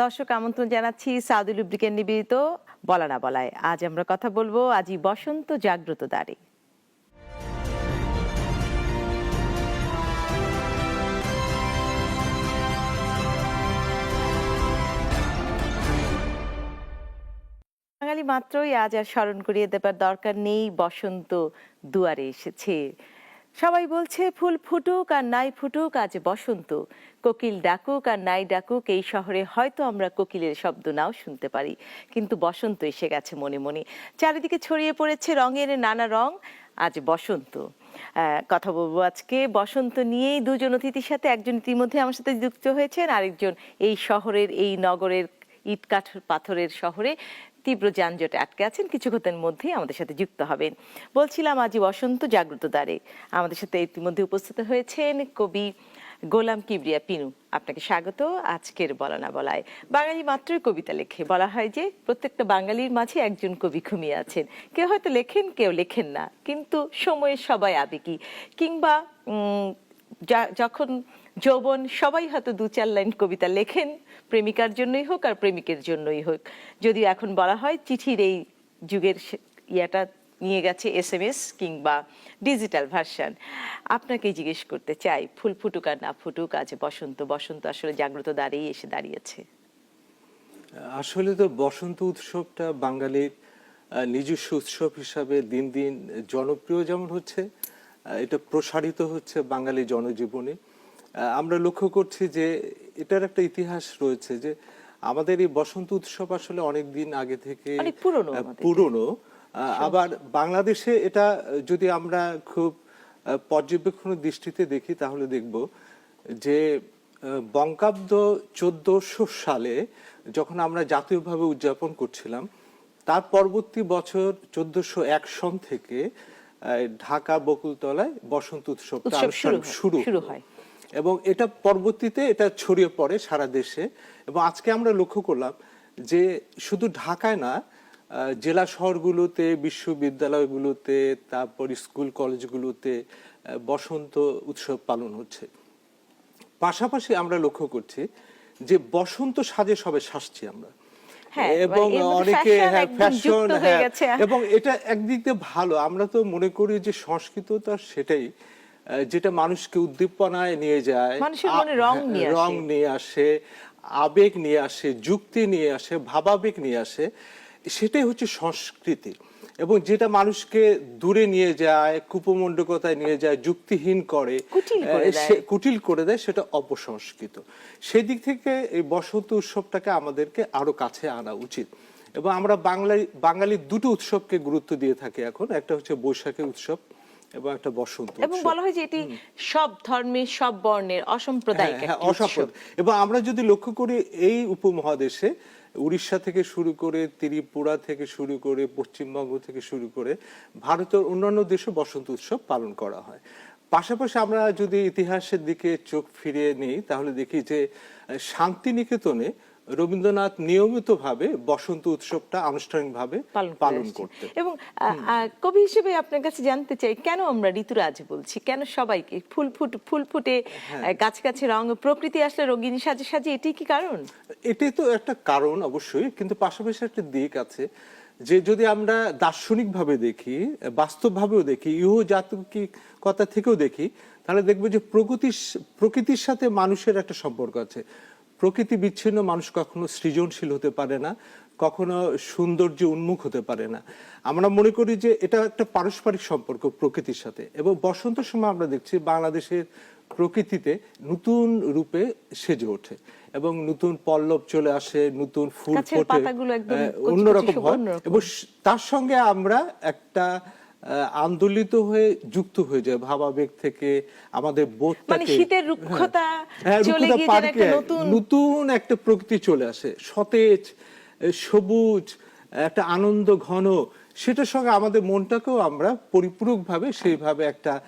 দর্শক আমন্ত্রণ জানাচ্ছি সাউদি লুব্রিকের নিবেদিত বলা না বলায়। আজ আমরা কথা বলব আজই বসন্ত জাগ্রত দ্বারে। বাঙালি মাত্রই আজ আর স্মরণ করিয়ে দেবার দরকার নেই, বসন্ত দুয়ারে এসেছে। সবাই বলছে, ফুল ফুটুক আর নাই ফুটুক, আজ বসন্ত। কোকিল ডাকুক আর নাই ডাকুক, এই শহরে হয়তো আমরা কোকিলের শব্দ নাও শুনতে পারি। কিন্তু বসন্ত এসে গেছে মনে মনে। চারিদিকে ছড়িয়ে পড়েছে রঙের নানা রং, আজ বসন্ত। কথা বলব আজকে, বসন্ত নিয়েই দুজন অতিথির সাথে, একজন ইতিমধ্যে আমার সাথে যুক্ত হয়েছেন, আরেকজন এই শহরের, এই নগরের ইট কাঠ পাথরের শহরে তীব্র যানজটে আটকে আছেন কিছুক্ষণের মধ্যেই আমাদের সাথে যুক্ত হবেন। বলছিলাম আজই বসন্ত জাগ্রত দ্বারে আমাদের সাথে ইতিমধ্যে উপস্থিত হয়েছেন কবি গোলাম কিবরিয়া পিনু। আপনাকে স্বাগত আজকের বলা না বলায় বাঙালি মাত্রই কবিতা লেখে। বলা হয় যে, প্রত্যেকটা বাঙালির মাঝে একজন কবি ঘুমিয়ে আছেন। কেউ হয়তো লেখেন, কেউ লেখেন না। কিন্তু সময়ের সবাই আবেগী। কিংবা যখন যৌবন সবাই হয়তো দু চার লাইন কবিতা লেখেন। প্রেমিকার জন্যই হোক আর প্রেমিকের জন্যই হোক। যদি এখন বলা হয় চিঠির এই যুগের ইয়াটা নিয়ে গেছে এস এম এস কিংবা ডিজিটাল ভার্সন। আপনাকে জিজ্ঞেস করতে চাই, ফুল ফুটুক আর না ফুটুক, আজ বসন্ত বসন্ত আসলে জাগ্রত দাঁড়িয়ে এসে দাঁড়িয়েছে। আসলে তো বসন্ত উৎসবটা বাঙালির নিজস্ব উৎসব হিসাবে দিন দিন জনপ্রিয় যেমন হচ্ছে এটা প্রসারিত হচ্ছে বাঙালি জনজীবনে। আমরা লক্ষ্য করছি যে এটার একটা ইতিহাস রয়েছে যে আমাদের এই বসন্ত উৎসব আসলে অনেক দিন আগে থেকে পুরনো আবার বাংলাদেশে এটা যদি আমরা খুব আহ, পর্যবেক্ষণের দৃষ্টিতে দেখি তাহলে দেখব যে আহ, বঙ্গাব্দ চোদ্দশো সালে যখন আমরা জাতীয়ভাবে উদযাপন করছিলাম তার পরবর্তী বছর চোদ্দশো এক সন থেকে ঢাকা বকুলতলায় বসন্ত উৎসবটা উৎসব শুরু। হয়। এবং এটা পরবর্তীতে এটা ছড়িয়ে পড়ে সারা দেশে। এবং আজকে আমরা লক্ষ্য করলাম যে শুধু ঢাকায় না জেলা শহরগুলোতে বিশ্ববিদ্যালয়গুলোতে তারপর স্কুল কলেজগুলোতে বসন্ত উৎসব পালন হচ্ছে। পাশাপাশি আমরা লক্ষ্য করছি যে বসন্ত সাজে সবে সাজছি আমরা। হ্যাঁ, এবং অনেকে ফ্যাশন হ্যাঁ এবং এটা একদিক দিয়ে ভালো। আমরা তো মনে করি যে সংস্কৃত তো সেটাই। যেটা মানুষকে উদ্দীপনায় নিয়ে যায় মানুষের মনে রং হ্যাঁ, নিয়ে রং আসে। নিয়ে আসে আবেগ নিয়ে আসে যুক্তি নিয়ে আসে ভাবাবেগ নিয়ে আসে সেটাই হচ্ছে সংস্কৃতি এবং যেটা মানুষকে দূরে নিয়ে যায় কুপমণ্ডকতায় নিয়ে যায় যুক্তিহীন করে কুটিল করে দেয়। সেটা অপসংস্কৃত সেই দিক থেকে এই বসন্ত উৎসবটাকে আমাদেরকে আরও কাছে আনা উচিত এবং আমরা বাংলায় বাঙালি দুটো উৎসবকে গুরুত্ব দিয়ে থাকি এখন একটা হচ্ছে বৈশাখী উৎসব এবং একটা বসন্ত এবং বলা হয় যে এটি সব ধর্মের সব বর্ণের অসাম্প্রদায়িক হ্যাঁ, হ্যাঁ। অসাম্প্রদায়িক। এবং আমরা যদি লক্ষ্য করি এই উপমহাদেশে উড়িষ্যা থেকে শুরু করে ত্রিপুরা থেকে শুরু করে পশ্চিমবঙ্গ থেকে শুরু করে ভারতের অন্যান্য দেশে বসন্ত উৎসব পালন করা হয় পাশাপাশি আমরা যদি ইতিহাসের দিকে চোখ ফিরিয়ে নিই তাহলে দেখি যে শান্তিনিকেতনে রবীন্দ্রনাথ নিয়মিতভাবে বসন্ত উৎসবটা আনুষ্ঠানিকভাবে পালন করে করতেন। এবং কবি হিসেবে আপনার কাছে জানতে চাই কেন আমরা ঋতুরাজ বলছি? কেন সবাইকে ফুল ফুট ফুল ফুটে হ্যাঁ। গাছ গাছে রং প্রকৃতি আসলে রঙিনী সাজে সাজে এটি কি কারণ? এটাই তো একটা কারণ অবশ্যই কিন্তু পাশাপাশি একটা দিক আছে যে যদি আমরা দার্শনিক ভাবে দেখি বাস্তব ভাবেও দেখি ইহ জাতিকতা থেকেও দেখি তাহলে দেখব যে প্রকৃতির প্রকৃতির সাথে মানুষের একটা সম্পর্ক আছে। প্রকৃতি বিচ্ছিন্ন মানুষ কখনো সৃজনশীল হতে পারে না কখনো সৌন্দর্য উন্মুখ হতে পারে না। আমরা মনে করি যে এটা একটা পারস্পরিক সম্পর্ক প্রকৃতির সাথে এবং বসন্ত সময় আমরা দেখছি বাংলাদেশের প্রকৃতিতে নতুন রূপে সেজে ওঠে এবং নতুন পল্লব চলে আসে নতুন ফুল ফোটে অন্যরকম হয়। এবং তার সঙ্গে আমরা একটা আন্দোলিত হয়ে যুক্ত হয়ে যায় ভাবাবেগ থেকে আমাদের বোধ মানে শীতের রুক্ষতা হ্যাঁ, চলে গিয়ে একটা নতুন নতুন একটা প্রকৃতি চলে আসে। সতেজ সবুজ একটা আনন্দ ঘন সেটার সঙ্গে আমাদের মনটাকেও আমরা পরিপূরকভাবে সেইভাবে একটা আহ,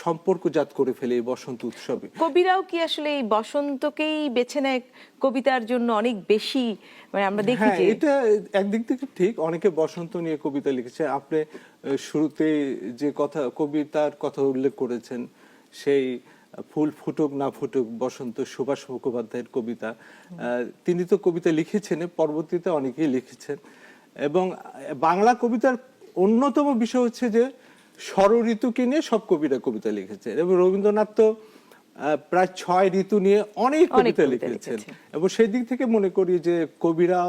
সম্পর্কজাত করে ফেলি এই বসন্ত উৎসবে। কবিরাও কি আসলে এই বসন্তকেই বেছে নেয় কবিতার জন্য অনেক বেশি? মানে আমরা দেখি হ্যাঁ এটা একদিক থেকে ঠিক অনেকে বসন্ত নিয়ে কবিতা লিখেছে। আপনি শুরুতে যে কথা কবিতার কথা উল্লেখ করেছেন, সেই ফুল ফুটুক না ফুটুক বসন্ত সুভাষ মুখোপাধ্যায়ের কবিতা। তিনি তো কবিতা লিখেছেন, পরবর্তীতে অনেকেই লিখেছেন। এবং বাংলা কবিতার অন্যতম বিষয় হচ্ছে যে ষড়ঋতুকে নিয়ে সব কবিরা কবিতা লিখেছেন। এবং রবীন্দ্রনাথ তো প্রায় ছয় ঋতু নিয়ে অনেক কবিতা লিখেছেন। এবং সেই দিক থেকে মনে করি যে কবিরা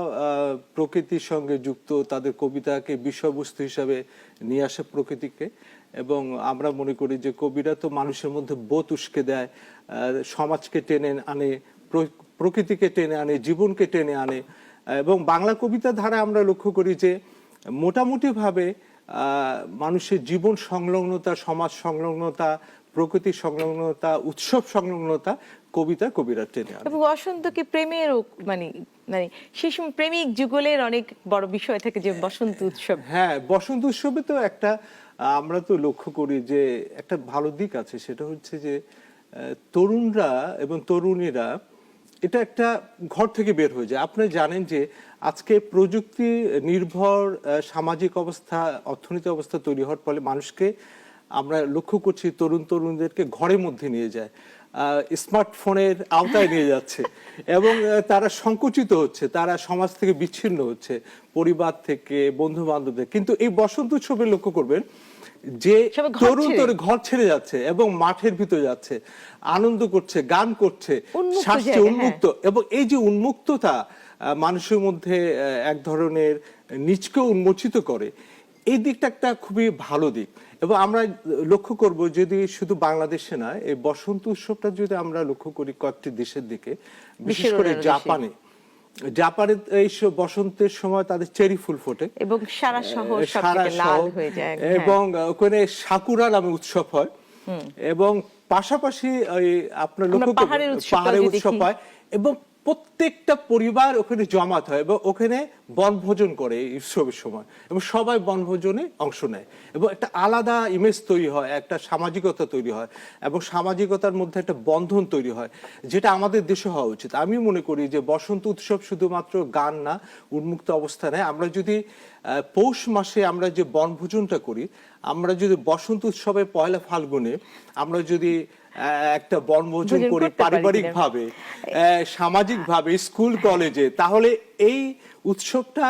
প্রকৃতির সঙ্গে যুক্ত তাদের কবিতাকে বিষয়বস্তু হিসাবে নিয়ে আসে প্রকৃতিকে। এবং আমরা মনে করি যে কবিরা তো মানুষের মধ্যে বোধ উস্কে দেয় আহ, সমাজকে টেনে আনে প্রকৃতিকে টেনে আনে জীবনকে টেনে আনে। এবং বাংলা কবিতা ধারা আমরা লক্ষ্য করি যে মোটামুটিভাবে আহ, মানুষের জীবন সংলগ্নতা সমাজ সংলগ্নতা প্রকৃতি সংলগ্নতা উৎসব সংলগ্নতা কবিতা কবিরা টেনে আনে। এবং বসন্তকে প্রেমের মানে মানে সেই সময় প্রেমিক যুগলের অনেক বড় বিষয় থাকে যে বসন্ত উৎসব। হ্যাঁ বসন্ত উৎসবে তো একটা আমরা তো লক্ষ্য করি যে একটা ভালো দিক আছে সেটা হচ্ছে যে তরুণরা এবং তরুণীরা এটা একটা ঘর থেকে বের হয়ে যায়। আপনি জানেন যে আজকে প্রযুক্তি নির্ভর সামাজিক অবস্থা অর্থনৈতিক অবস্থা তৈরি হওয়ার ফলে মানুষকে আমরা লক্ষ্য করছি তরুণ তরুণদেরকে ঘরের মধ্যে নিয়ে যায় স্মার্টফোনের আওতায় নিয়ে যাচ্ছে এবং তারা সংকুচিত হচ্ছে তারা সমাজ থেকে বিচ্ছিন্ন হচ্ছে পরিবার থেকে বন্ধু বান্ধবদের কিন্তু এই বসন্ত উৎসবে লক্ষ্য করবেন যে তরুণ ছেড়ে। তরুণ ঘর ছেড়ে যাচ্ছে এবং মাঠের ভিতরে যাচ্ছে আনন্দ করছে গান করছে জায়গা, উন্মুক্ত এবং এই যে উন্মুক্ততা মানুষের মধ্যে এক ধরনের নিজকে উন্মোচিত করে এই দিকটা একটা খুবই ভালো দিক। এবং আমরা লক্ষ্য করব যদি শুধু বাংলাদেশে না এই বসন্ত উৎসবটা যদি আমরা লক্ষ্য করি কয়েকটি দেশের দিকে বিশেষ করে জাপানে। জাপানে এই বসন্তের সময় তাদের চেরি ফুল ফোটে। এবং সারা শহর সারা লাল শহর। হয়ে যায় হ্যাঁ। এবং ওখানে সাকুরা নামে উৎসব হয়। এবং পাশাপাশি আপনার লক্ষ্য পাহাড়ের উৎসব হয়। এবং প্রত্যেকটা পরিবার ওখানে জমাত হয় এবং ওখানে বনভোজন করে এই উৎসবের সময় এবং সবাই বনভোজনে অংশ নেয় এবং একটা আলাদা ইমেজ তৈরি হয়, একটা সামাজিকতা তৈরি হয় এবং সামাজিকতার মধ্যে একটা বন্ধন তৈরি হয়, যেটা আমাদের দেশে হওয়া উচিত। আমি মনে করি যে বসন্ত উৎসব শুধুমাত্র গান না, উন্মুক্ত অবস্থা নেয় আমরা যদি পৌষ মাসে আমরা যে বনভোজনটা করি আমরা যদি বসন্ত উৎসবে পয়লা ফাল্গুনে আমরা যদি একটা বনভোজন করি পারিবারিক ভাবে সামাজিক ভাবে স্কুল কলেজে তাহলে এই উৎসবটা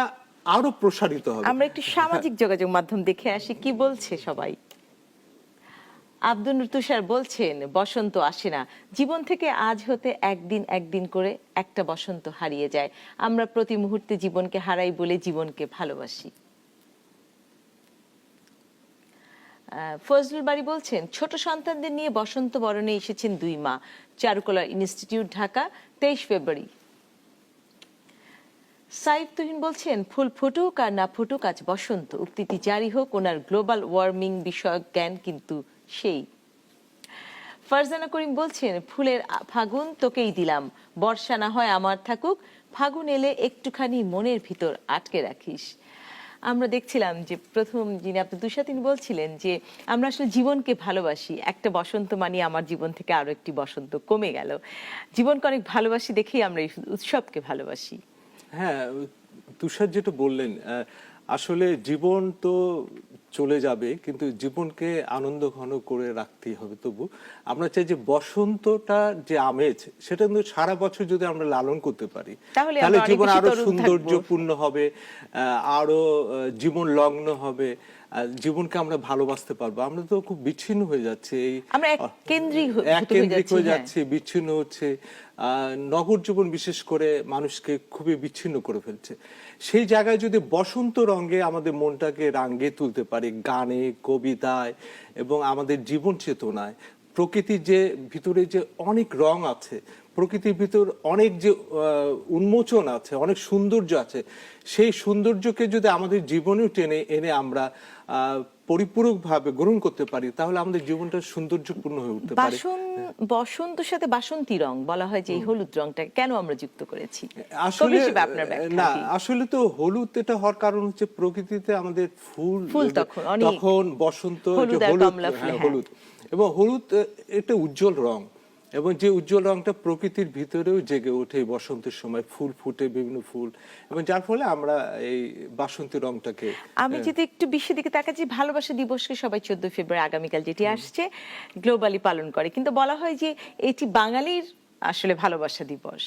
আরও প্রসারিত হবে। আমরা একটু সামাজিক যোগাযোগ মাধ্যম দেখে আসি কি বলছে সবাই? আব্দুল তুষার বলছেন বসন্ত আসে না। জীবন থেকে আজ হতে একদিন একদিন করে একটা বসন্ত হারিয়ে যায়। আমরা প্রতি মুহূর্তে জীবনকে হারাই বলে জীবনকে ভালোবাসি। ফজলুল বাড়ি বলছেন, ছোট সন্তানদের নিয়ে বসন্ত বরণে এসেছেন দুই মা, চারুকলা ইনস্টিটিউট ঢাকা, তেইশ ফেব্রুয়ারি। সাইফ তুহিন বলছেন, ফুল ফুটুক আর না ফুটুক, আজ বসন্ত। উক্তিটি জারি হোক, ওনার গ্লোবাল ওয়ার্মিং বিষয়ক জ্ঞান কিন্তু সেই। ফারজানা করিম বলছেন, ফুলের ফাগুন তোকেই দিলাম। বর্ষা না হয় আমার থাকুক, ফাগুন এলে একটুখানি মনের ভিতর আটকে রাখিস। আমরা দেখছিলাম যে প্রথম যিনি আপনি দুশা তিনি বলছিলেন যে আমরা আসলে জীবনকে ভালোবাসি। একটা বসন্ত মানে আমার জীবন থেকে আরও একটি বসন্ত কমে গেল। জীবনকে অনেক ভালোবাসি দেখেই আমরা এই উৎসবকে ভালোবাসি। হ্যাঁ তুষার যেটা বললেন আসলে জীবন তো চলে যাবে কিন্তু জীবনকে আনন্দ ঘন করে রাখতেই হবে। তবু আমরা চাই যে বসন্তটা যে আমেজ সেটা কিন্তু সারা বছর যদি আমরা লালন করতে পারি তাহলে জীবন আরও সৌন্দর্যপূর্ণ হবে আহ, আরও জীবন লগ্ন হবে। জীবনকে আমরা ভালোবাসতে পারব। আমরা তো খুব বিচ্ছিন্ন হয়ে যাচ্ছে। এই কেন্দ্রিক হয়ে- কেন্দ্রিক হয়ে। যাচ্ছে বিচ্ছিন্ন হচ্ছে। নগর জীবন বিশেষ করে মানুষকে খুবই বিচ্ছিন্ন করে ফেলছে। সেই জায়গায় যদি বসন্ত রঙে আমাদের মনটাকে রাঙ্গে তুলতে পারি গানে কবিতায় এবং আমাদের জীবন চেতনায় প্রকৃতির যে ভিতরে যে অনেক রং আছে প্রকৃতির ভিতর অনেক যে উন্মোচন আছে অনেক সৌন্দর্য আছে সেই সৌন্দর্যকে যদি আমাদের জীবনেও টেনে এনে আমরা পরিপূরক ভাবে গ্রহণ করতে পারি তাহলে আমাদের জীবনটা সৌন্দর্যপূর্ণ হয়ে উঠতে পারে। বাসন বসন্তর সাথে বাসন্তী রং বলা হয় যে এই হলুদ রংটাকে কেন আমরা যুক্ত করেছি? আসলে না আসলে তো হলুদ এটা হওয়ার কারণ হচ্ছে প্রকৃতিতে আমাদের ফুল ফুল তখন তখন বসন্ত হলুদ হ্যাঁ, হ্যাঁ। হলুদ। এবং হলুদ এটা উজ্জ্বল রং। এবং যে উজ্জ্বল রংটা প্রকৃতির ভিতরেও জেগে ওঠে বসন্তের সময় ফুল ফুটে বিভিন্ন ফুল। এবং যার ফলে আমরা এই বাসন্তী রংটাকে আমি যদি একটু বিশ্বের দিকে তাকাচ্ছি ভালোবাসা দিবসকে সবাই চোদ্দ ফেব্রুয়ারি আগামীকাল যেটি আসছে গ্লোবালি পালন করে। কিন্তু বলা হয় যে এটি বাঙালির আসলে ভালোবাসা দিবস।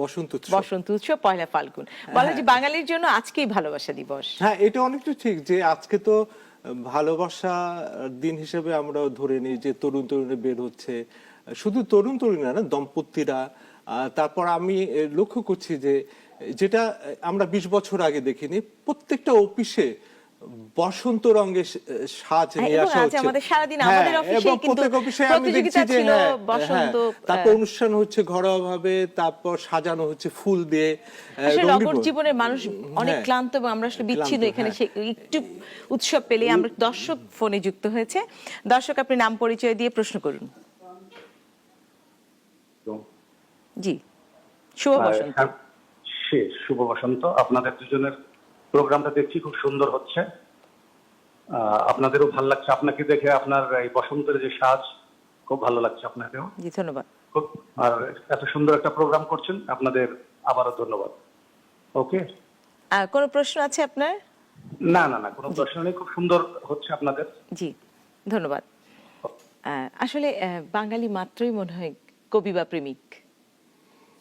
বসন্ত উৎসব। বসন্ত উৎসব পয়লা ফাল্গুন। বলা যে বাঙালির জন্য আজকেই ভালোবাসা দিবস। হ্যাঁ এটা অনেকটা ঠিক যে আজকে তো ভালোবাসা দিন হিসেবে আমরা ধরে নিই যে তরুণ তরুণী বের হচ্ছে শুধু তরুণ তরুণীরা না দম্পতিরা তারপর আমি লক্ষ্য করছি যে যেটা আমরা বিশ বছর আগে দেখিনি প্রত্যেকটা অফিসে বসন্ত রঙের সাজ হ্যাঁ, নিয়ে আসা হচ্ছে হ্যাঁ, এবং প্রত্যেক অফিসে আমি দেখছি যে হ্যাঁ, হ্যাঁ, তারপর অনুষ্ঠান হচ্ছে ঘরোয়া ভাবে তারপর সাজানো হচ্ছে ফুল দিয়ে নগর। জীবনের মানুষ অনেক। ক্লান্ত এবং আমরা আসলে বিচ্ছিন্ন এখানে একটু উৎসব পেলে আমরা দর্শক ফোনে যুক্ত হয়েছে দর্শক আপনি নাম পরিচয় দিয়ে প্রশ্ন করুন জি শুভ বসন্ত। হ্যাঁ, শুভ বসন্ত। আপনাদের দুজনের প্রোগ্রামটা দেখছি খুব সুন্দর হচ্ছে। আপনাদেরও ভালো লাগছে। আপনাকে দেখে আপনার এই বসন্তের যে সাজ খুব ভালো লাগছে আপনাকেও। জি ধন্যবাদ। খুব আর এত সুন্দর একটা প্রোগ্রাম করছেন। আপনাদের আবারও ধন্যবাদ। ওকে? আহ, কোনো প্রশ্ন আছে আপনার? না না না কোনো প্রশ্ন নেই। খুব সুন্দর হচ্ছে আপনাদের। জি ধন্যবাদ। আসলে বাঙালি মাত্রই মনে হয় কবি বা প্রেমিক।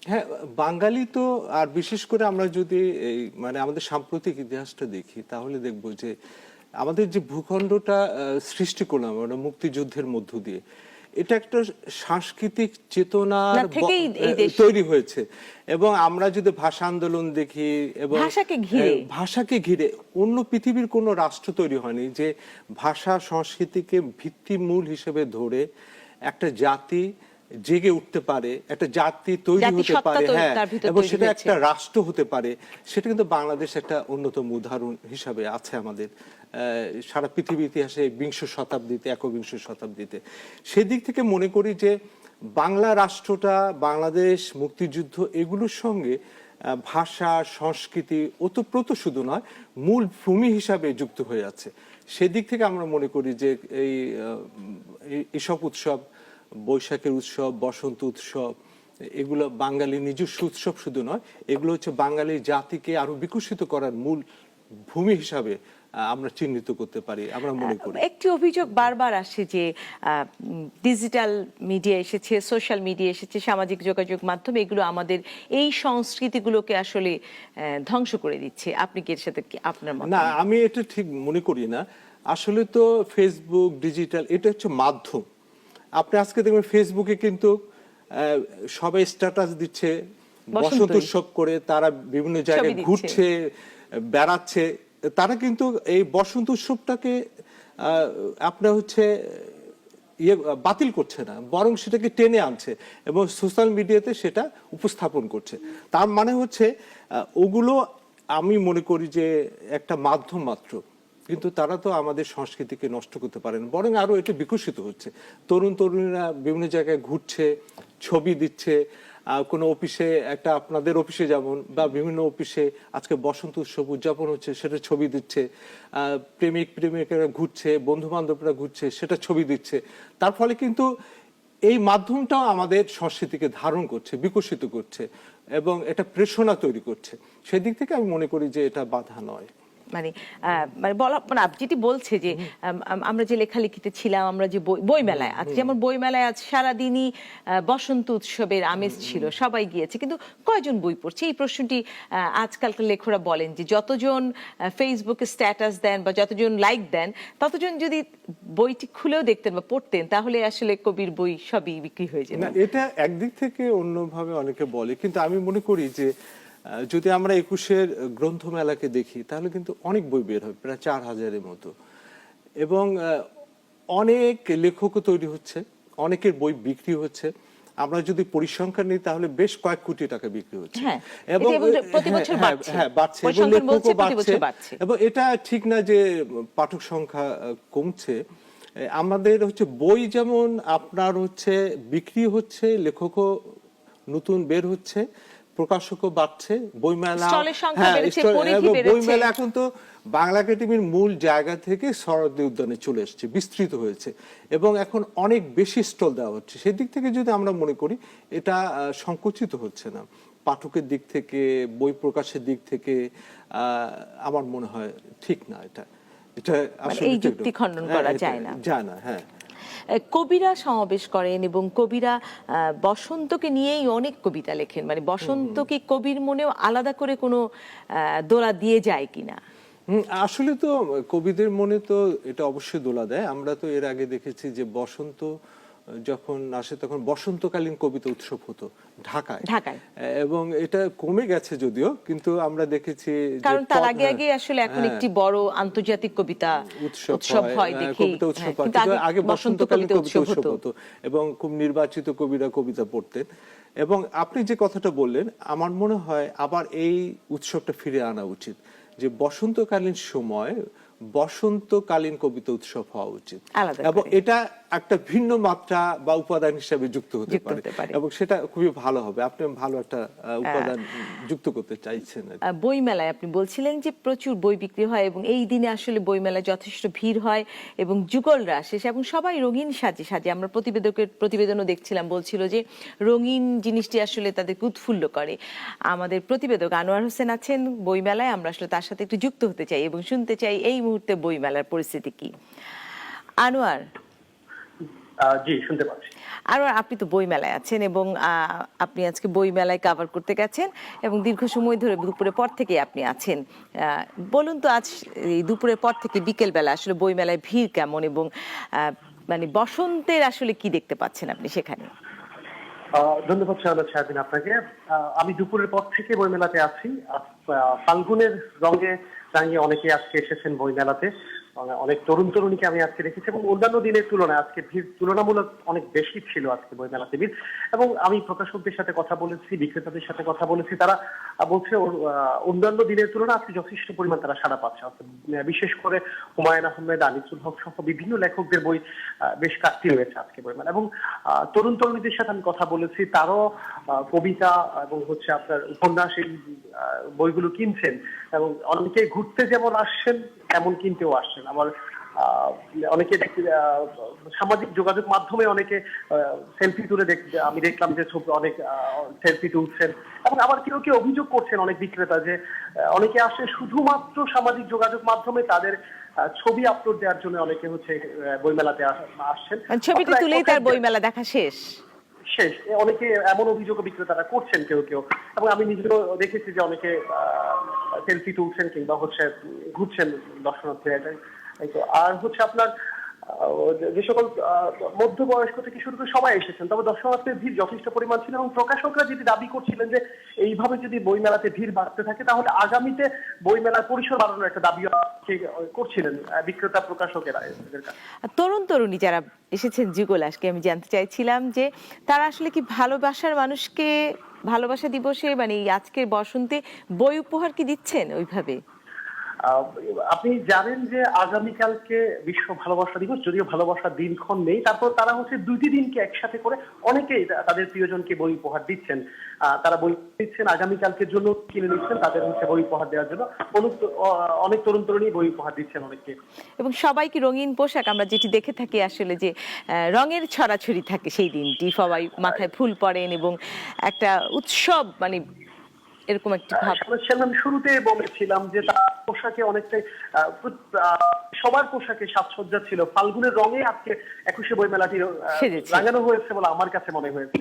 হ্যাঁ বাঙালি তো আর বিশেষ করে আমরা যদি এই মানে আমাদের সাম্প্রতিক ইতিহাসটা দেখি তাহলে দেখব যে আমাদের যে ভূখণ্ডটা সৃষ্টি করলাম আমরা মুক্তিযুদ্ধের মধ্য দিয়ে এটা একটা সাংস্কৃতিক চেতনার তৈরি হয়েছে এবং আমরা যদি ভাষা আন্দোলন দেখি এবং ভাষাকে ঘিরে। ভাষাকে ঘিরে অন্য পৃথিবীর কোনো রাষ্ট্র তৈরি হয়নি যে ভাষা সংস্কৃতিকে ভিত্তিমূল হিসেবে ধরে একটা জাতি জেগে উঠতে পারে একটা জাতি তৈরি হতে পারে হ্যাঁ এবং সেটা একটা রাষ্ট্র হতে পারে। সেটা কিন্তু বাংলাদেশ একটা অন্যতম উদাহরণ হিসাবে আছে আমাদের। সারা পৃথিবী ইতিহাসে বিংশ শতাব্দীতে একবিংশ শতাব্দীতে। সেদিক থেকে মনে করি যে বাংলা রাষ্ট্রটা বাংলাদেশ মুক্তিযুদ্ধ এগুলোর সঙ্গে ভাষা সংস্কৃতি ওতপ্রোত শুধু নয় মূল ভূমি হিসাবে যুক্ত হয়ে আছে। সেদিক থেকে আমরা মনে করি যে এই- এসব উৎসব বৈশাখের উৎসব বসন্ত উৎসব এগুলো বাঙালির নিজস্ব উৎসব শুধু নয় এগুলো হচ্ছে বাঙালি জাতিকে আরও বিকশিত করার মূল ভূমি হিসাবে আমরা চিহ্নিত করতে পারি আমরা মনে করি। একটি অভিযোগ বারবার আসে যে ডিজিটাল মিডিয়া এসেছে সোশ্যাল মিডিয়া এসেছে সামাজিক যোগাযোগ মাধ্যমে এগুলো আমাদের এই সংস্কৃতিগুলোকে আসলে আহ, ধ্বংস করে দিচ্ছে। আপনি কি এর সাথে কি আপনার মত? না আমি এটা ঠিক মনে করি না। আসলে তো ফেসবুক ডিজিটাল এটা হচ্ছে মাধ্যম। আপনি আজকে দেখবেন ফেসবুকে কিন্তু সবাই স্ট্যাটাস দিচ্ছে বসন্ত উৎসব করে তারা বিভিন্ন জায়গায় ঘুরছে বেড়াচ্ছে। তারা কিন্তু এই বসন্ত উৎসবটাকে আহ, আপনার হচ্ছে ইয়ে বাতিল করছে না বরং সেটাকে টেনে আনছে এবং সোশ্যাল মিডিয়াতে সেটা উপস্থাপন করছে। তার মানে হচ্ছে ওগুলো আমি মনে করি যে একটা মাধ্যম মাত্র। কিন্তু তারা তো আমাদের সংস্কৃতিকে নষ্ট করতে পারেন, বরং আরও এটা বিকশিত হচ্ছে। তরুণ তরুণীরা বিভিন্ন জায়গায় ঘুরছে, ছবি দিচ্ছে কোনো অফিসে একটা আপনাদের অফিসে যেমন বা বিভিন্ন অফিসে আজকে বসন্ত উৎসব উদযাপন হচ্ছে, সেটা ছবি দিচ্ছে। প্রেমিক প্রেমিকেরা ঘুরছে বন্ধু বান্ধবরা ঘুরছে, সেটা ছবি দিচ্ছে। তার ফলে কিন্তু এই মাধ্যমটাও আমাদের সংস্কৃতিকে ধারণ করছে, বিকশিত করছে এবং এটা প্রেষণা তৈরি করছে। সেদিক থেকে আমি মনে করি যে এটা বাধা নয়। মানে মানে বলা মানে যেটি বলছে যে আম, আম, আমরা যে লেখালেখিতে ছিলাম আমরা যে বই- বইমেলায় আজ যেমন বইমেলায় আজ সারাদিনই বসন্ত উৎসবের আমেজ ছিল সবাই গিয়েছে। কিন্তু কয়জন বই পড়ছে? এই প্রশ্নটি আজকালকার লেখকরা বলেন যে যতজন ফেসবুকে স্ট্যাটাস দেন বা যতজন লাইক দেন ততজন যদি বইটি খুলেও দেখতেন বা পড়তেন তাহলে আসলে কবির বই সবই বিক্রি হয়ে যেত। না এটা একদিক থেকে অন্যভাবে অনেকে বলে। কিন্তু আমি মনে করি যে যদি আমরা একুশের গ্রন্থমেলাকে দেখি তাহলে কিন্তু অনেক বই বের হবে প্রায় চার হাজারের মতো। এবং অনেক লেখকও তৈরি হচ্ছে অনেকের বই বিক্রি হচ্ছে। আমরা যদি পরিসংখ্যান নিই তাহলে বেশ কয়েক কোটি টাকা বিক্রি হচ্ছে। হ্যাঁ, এবং হ্যাঁ, হ্যাঁ, বাড়ছে। এবং লেখকও বাড়ছে। এবং এটা ঠিক না যে পাঠক সংখ্যা কমছে। আমাদের হচ্ছে বই যেমন আপনার হচ্ছে বিক্রি হচ্ছে লেখকও নতুন বের হচ্ছে। প্রকাশকও বাড়ছে বইমেলা হ্যাঁ। বইমেলা এখন তো বাংলা একাডেমির মূল জায়গা থেকে শরৎ উদ্যানে চলে এসেছে বিস্তৃত হয়েছে। এবং এখন অনেক বেশি স্টল দেওয়া হচ্ছে। সেদিক থেকে যদি আমরা মনে করি এটা সংকুচিত হচ্ছে না। পাঠকের দিক থেকে বই প্রকাশের দিক থেকে আহ, আমার মনে হয় ঠিক না এটা। এটা আসলে এই যুক্তি খণ্ডন হ্যাঁ, করা যায় না। যায় না হ্যাঁ। কবিরা সমাবেশ করেন এবং কবিরা আহ, বসন্তকে নিয়েই অনেক কবিতা লেখেন। মানে বসন্তকে কবির মনেও আলাদা করে কোনো আহ, দোলা দিয়ে যায় কিনা? আসলে তো কবিদের মনে তো এটা অবশ্যই দোলা দেয়। আমরা তো এর আগে দেখেছি যে বসন্ত যখন আসে তখন বসন্তকালীন কবিতা উৎসব হতো ঢাকায়। ঢাকায়। এবং এটা কমে গেছে যদিও কিন্তু আমরা দেখেছি কারণ তার আগে আগে আসলে এখন হ্যাঁ, একটি বড় আন্তর্জাতিক কবিতা উৎসব হয় হ্যাঁ, দেখি কবিতা উৎসব আগে বসন্তকালীন কবিতা উৎসব হতো এবং খুব নির্বাচিত কবিরা কবিতা পড়তেন। এবং আপনি যে কথাটা বললেন আমার মনে হয় আবার এই উৎসবটা ফিরে আনা উচিত যে বসন্তকালীন সময় বসন্তকালীন কবিতা উৎসব হওয়া উচিত। এবং এটা একটা ভিন্ন মাত্রা বা উপাদান হিসেবে যুক্ত হতে পারে। এবং সেটা খুবই ভালো হবে। আপনি ভালো একটা উপাদান যুক্ত করতে চাইছেন। আহ, বইমেলায় আপনি বলছিলেন যে প্রচুর বই বিক্রি হয় এবং এই দিনে আসলে বইমেলায় যথেষ্ট ভিড় হয় এবং যুগলরা আসে এবং সবাই রঙিন সাজে সাজে। আমরা প্রতিবেদকের প্রতিবেদনও দেখছিলাম বলছিল যে রঙিন জিনিসটি আসলে তাদেরকে উৎফুল্ল করে। আমাদের প্রতিবেদক আনোয়ার হোসেন আছেন বই মেলায় আমরা আসলে তার সাথে একটু যুক্ত হতে চাই এবং শুনতে চাই এই মুহূর্তে বইমেলার পরিস্থিতি কি। আনোয়ার জি শুনতে পাচ্ছি। আর আপনি তো বই মেলায় আছেন এবং আপনি আজকে বই মেলায় কাভার করতে গেছেন এবং দীর্ঘ সময় ধরে দুপুরের পর থেকে আপনি আছেন। বলুন তো আজ এই দুপুরের পর থেকে বিকেল বেলা আসলে বই মেলায় ভিড় কেমন এবং মানে বসন্তের আসলে কি দেখতে পাচ্ছেন আপনি সেখানে? ধন্যবাদ শাহাদ শাহদিন আপনাকে। আমি দুপুরের পর থেকে বইমেলাতে আছি। ফাল্গুনের রঙে অনেকে আজকে এসেছেন বইমেলাতে। অনেক তরুণ তরুণীকে আমি আজকে দেখেছি এবং অন্যান্য দিনের তুলনায় আজকে ভিড় তুলনামূলক অনেক বেশি ছিল আজকে বইমেলাতে ভিড় এবং আমি প্রকাশকদের সাথে কথা বলেছি, বিক্রেতাদের সাথে কথা বলেছি, তারা বলছে অন্যান্য দিনের তুলনায় আজকে যথেষ্ট পরিমাণ তারা সাড়া পাচ্ছে। বিশেষ করে হুমায়ুন আহমেদ, আনিসুল হক সহ বিভিন্ন লেখকদের বই বেশ কাটতি রয়েছে আজকে বইমেলা এবং তরুণ তরুণীদের সাথে আমি কথা বলেছি, তারও কবিতা এবং হচ্ছে আপনার উপন্যাস এই বইগুলো কিনছেন। এবং অনেকে ঘুরতে যেমন আসছেন তেমন কিনতেও আসছেন। আমার অনেকে সামাজিক যোগাযোগ মাধ্যমে অনেকে সেলফি তুলে দেখ আমি দেখলাম যে ছবি অনেক সেলফি তুলছেন। এবং আবার কেউ কেউ অভিযোগ করছেন অনেক বিক্রেতা যে অনেকে আসে শুধুমাত্র সামাজিক যোগাযোগ মাধ্যমে তাদের ছবি আপলোড দেওয়ার জন্য অনেকে হচ্ছে বইমেলাতে আস- আসছেন। মানে ছবিটি তুলেই তার কথায় বই মেলা দেখা শেষ। শেষ। অনেকে এমন অভিযোগ বিক্রেতারা করছেন কেউ কেউ। এবং আমি নিজেও দেখেছি যে অনেকে সেলফি তুলছেন কিংবা হচ্ছে ঘুরছেন দর্শনার্থী এটাই আর হচ্ছে আপনার যে- সকল মধ্যবয়স্ক থেকে শুরু করে সবাই এসেছেন, তবে দর্শনার্থীর ভিড় যথেষ্ট পরিমাণ ছিল এবং প্রকাশকরা যদি দাবি করছিলেন যে এইভাবে যদি বইমেলাতে ভিড় বাড়তে থাকে, তাহলে আগামীতে বইমেলার পরিসর বাড়ানোর একটা দাবি করছিলেন বিক্রেতা প্রকাশকেরা তরুণ তরুণী যারা এসেছেন যুগল আজকে আমি জানতে চাইছিলাম যে তারা আসলে কি ভালোবাসার মানুষকে ভালোবাসা দিবসে মানে আজকের বসন্তে বই উপহার কি দিচ্ছেন ওইভাবে? আপনি জানেন যে আগামীকালকে বিশ্ব ভালোবাসা দিবস, যদিও ভালোবাসার দিনক্ষণ নেই, তারপর তারা হচ্ছে দুইটি দিনকে একসাথে করে অনেকেই তাদের প্রিয়জনকে বই উপহার দিচ্ছেন। তারা বই দিচ্ছেন আগামীকালকের জন্য কিনে নিচ্ছেন, তাদের হচ্ছে বই উপহার দেওয়ার জন্য। অনেক তরুণ তরুণী বই উপহার দিচ্ছেন অনেককে। এবং সবাই কি রঙিন পোশাক, আমরা যেটি দেখে থাকি আসলে যে রঙের ছড়াছড়ি থাকে সেই দিনটি। সবাই মাথায় ফুল পরেন এবং একটা উৎসব মানে এরকম একটি ভাব। সেখানে আমি শুরুতে বলেছিলাম যে তার পোশাকে অনেকটাই সবার পোশাকে সাজসজ্জা ছিল। ফাল্গুনের রঙে আজকে একুশে বই মেলাটি। রাঙানো হয়েছে বলে আমার কাছে মনে হয়েছে।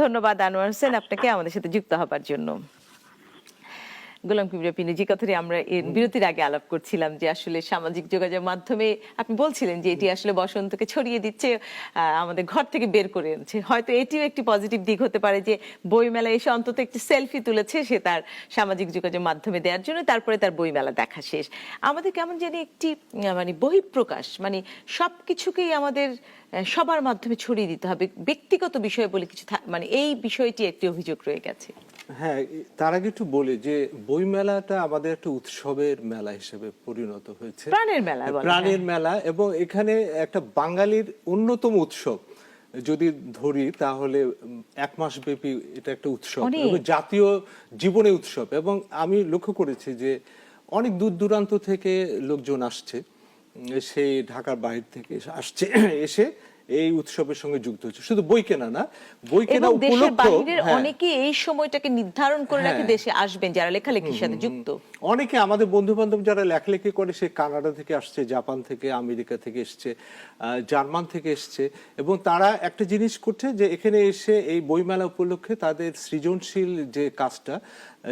ধন্যবাদ আনোয়ার হোসেন আপনাকে আমাদের সাথে যুক্ত হবার জন্য। গোলাম কিবরিয়া পিনু যে কথাটি আমরা এর বিরতির আগে আলাপ করছিলাম যে আসলে সামাজিক যোগাযোগ মাধ্যমে আপনি বলছিলেন যে এটি আসলে বসন্তকে ছড়িয়ে দিচ্ছে আমাদের ঘর থেকে বের করে এনেছে। হয়তো এটিও একটি পজিটিভ দিক হতে পারে যে বইমেলা এসে অন্তত একটি সেলফি তুলেছে সে তার সামাজিক যোগাযোগ মাধ্যমে দেওয়ার জন্য তারপরে তার বইমেলা দেখা শেষ। আমাদের কেমন জানি একটি মানে বহিঃপ্রকাশ মানে সবকিছুকেই আমাদের সবার মাধ্যমে ছড়িয়ে দিতে হবে। ব্যক্তিগত বিষয় বলে কিছু মানে এই বিষয়টি একটি অভিযোগ রয়ে গেছে। হ্যাঁ তার আগে একটু বলি যে বই মেলাটা আমাদের একটা উৎসবের মেলা হিসেবে পরিণত হয়েছে। প্রাণের মেলা প্রাণের মেলা এবং এখানে একটা বাঙালির অন্যতম উৎসব। যদি ধরি তাহলে এক মাস ব্যাপী এটা একটা উৎসব। জাতীয় জীবনে উৎসব এবং আমি লক্ষ্য করেছি যে অনেক দূর দূরান্ত থেকে লোকজন আসছে। সেই ঢাকার বাইরে থেকে আসছে এসে এই উৎসবের সঙ্গে যুক্ত হচ্ছে শুধু বই কেনা না বই কেনা উপলক্ষ বাইরের হ্যাঁ। অনেকে এই সময়টাকে নির্ধারণ করে রাখে হ্যাঁ। দেশে আসবেন যারা লেখালেখির সাথে যুক্ত অনেকে আমাদের বন্ধু বান্ধব যারা লেখালেখি করে সে কানাডা থেকে আসছে জাপান থেকে আমেরিকা থেকে এসছে জার্মান থেকে এসছে এবং তারা একটা জিনিস করছে যে এখানে এসে এই বইমেলা উপলক্ষে তাদের সৃজনশীল যে কাজটা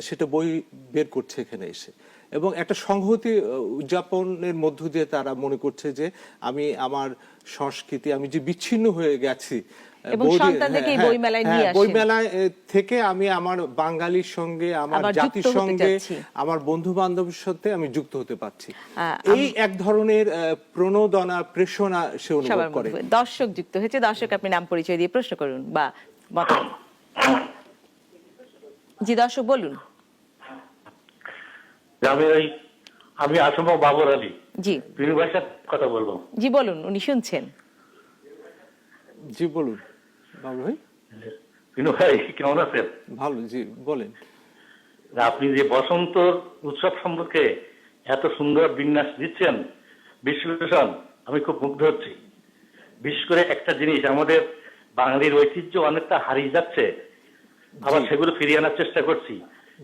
সেটা বই বের করছে এখানে এসে এবং একটা সংহতি উদযাপনের মধ্য দিয়ে তারা মনে করছে যে আমি আমার সংস্কৃতি আমি যে বিচ্ছিন্ন হয়ে গেছি বই- হ্যাঁ, বইমেলায় হ্যাঁ, নিয়ে আসেন। বইমেলায় থেকে আমি আমার বাঙালির সঙ্গে আমার জাতির সঙ্গে আমার বন্ধু বান্ধবের সাথে আমি যুক্ত হতে পারছি। এই এক ধরনের প্রণোদনা প্রেষণা সে অনুভব করে। দর্শক যুক্ত হয়েছে। দর্শক আপনি নাম পরিচয় দিয়ে প্রশ্ন করুন বা জি দর্শক বলুন। যে আমি ওই আমি আসম বাবর আলী। জি। প্রিয় ভাষার কথা বলব। জি বলুন উনি শুনছেন। জি বলুন বাবু ভাই। বিনু ভাই কেমন আছেন? ভালো জি বলেন। আপনি যে বসন্ত উৎসব সম্পর্কে এত সুন্দর বিন্যাস দিচ্ছেন বিশ্লেষণ আমি খুব মুগ্ধ হচ্ছি। বিশেষ করে একটা জিনিস আমাদের বাঙালির ঐতিহ্য অনেকটা হারিয়ে যাচ্ছে। আবার সেগুলো ফিরিয়ে আনার চেষ্টা করছি।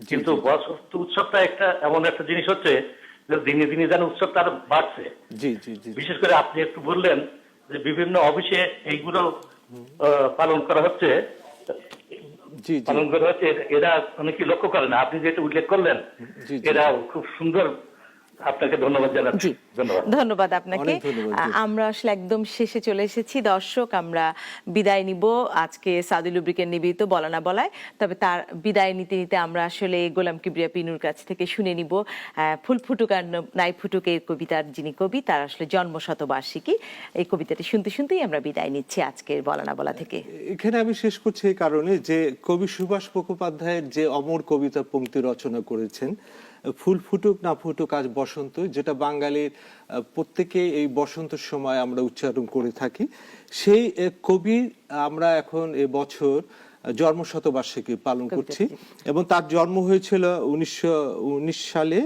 কিন্তু বসন্ত উৎসবটা একটা এমন একটা জিনিস হচ্ছে যে দিনে দিনে যেন উৎসবটা আরও বাড়ছে। জি জি জি বিশেষ করে আপনি একটু বললেন যে বিভিন্ন অফিসে এইগুলো আহ, পালন করা হচ্ছে। জি পালন করা হচ্ছে এরা- অনেকে লক্ষ্য করে না। আপনি যেটা উল্লেখ করলেন। এরা খুব সুন্দর আপনাকে ধন্যবাদ জানাচ্ছি। ধন্যবাদ। ধন্যবাদ আপনাকে। আমরা আসলে একদম শেষে চলে এসেছি। দর্শক আমরা বিদায় নিব। আজকে সাদি লুব্রিকের নিবেদিত বলা না বলায়। তবে তার বিদায় নিতে নিতে আমরা আসলে গোলাম কিবরিয়া পিনুর কাছ থেকে শুনে নিব। ফুল ফুটুক আর নাই ফুটুক এই কবিতার যিনি কবি তার আসলে জন্ম শতবার্ষিকী এই কবিতাটি শুনতে শুনতেই আমরা বিদায় নিচ্ছি আজকের বলা না বলা থেকে। এখানে আমি শেষ করছি এই কারণে যে কবি সুভাষ মুখোপাধ্যায়ের যে অমর কবিতা পংক্তি রচনা করেছেন ফুল ফুটুক না ফুটুক আজ বসন্ত যেটা বাঙালির প্রত্যেকে এই বসন্তের সময় আমরা উচ্চারণ করে থাকি। সেই কবি আমরা এখন এ বছর আহ, জন্ম শতবার্ষিকী পালন করছি এবং তার জন্ম হয়েছিল উনিশশো উনিশ সালে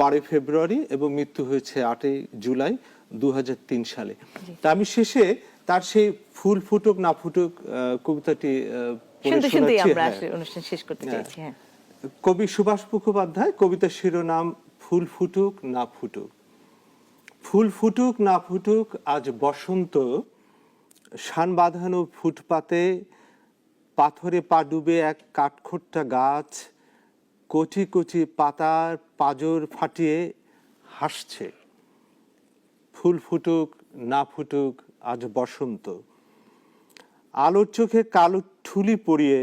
বারোই ফেব্রুয়ারি এবং মৃত্যু হয়েছে আটই জুলাই দু হাজার তিন সালে। তা আমি শেষে তার সেই ফুল ফুটুক না ফুটুক কবিতাটি আহ, শুনতে শুনতেই আমরা হ্যাঁ। আসলে অনুষ্ঠান শেষ করতে হ্যাঁ। চাইছি হ্যাঁ। কবি সুভাষ মুখোপাধ্যায়, কবিতার শিরোনাম ফুল ফুটুক না ফুটুক। ফুল ফুটুক না ফুটুক, আজ বসন্ত। শান বাঁধানো ফুটপাতে পাথরে পা ডুবে এক কাঠখোট্টা গাছ কচি কচি পাতার পাজর ফাটিয়ে হাসছে। ফুল ফুটুক না ফুটুক, আজ বসন্ত। আলোর চোখে কালো ঠুলি পরিয়ে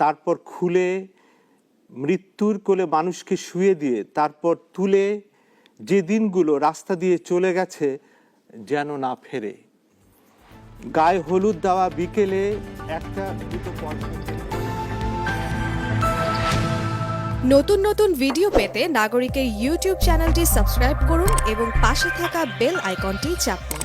তারপর খুলে মৃত্যুর কোলে মানুষকে শুয়ে দিয়ে তারপর তুলে যে দিনগুলো রাস্তা দিয়ে চলে গেছে যেন না ফেরে। গায়ে হলুদ দেওয়া বিকেলে একটা নতুন নতুন ভিডিও পেতে নাগরিকের ইউটিউব চ্যানেলটি সাবস্ক্রাইব করুন এবং পাশে থাকা বেল আইকনটি চাপুন।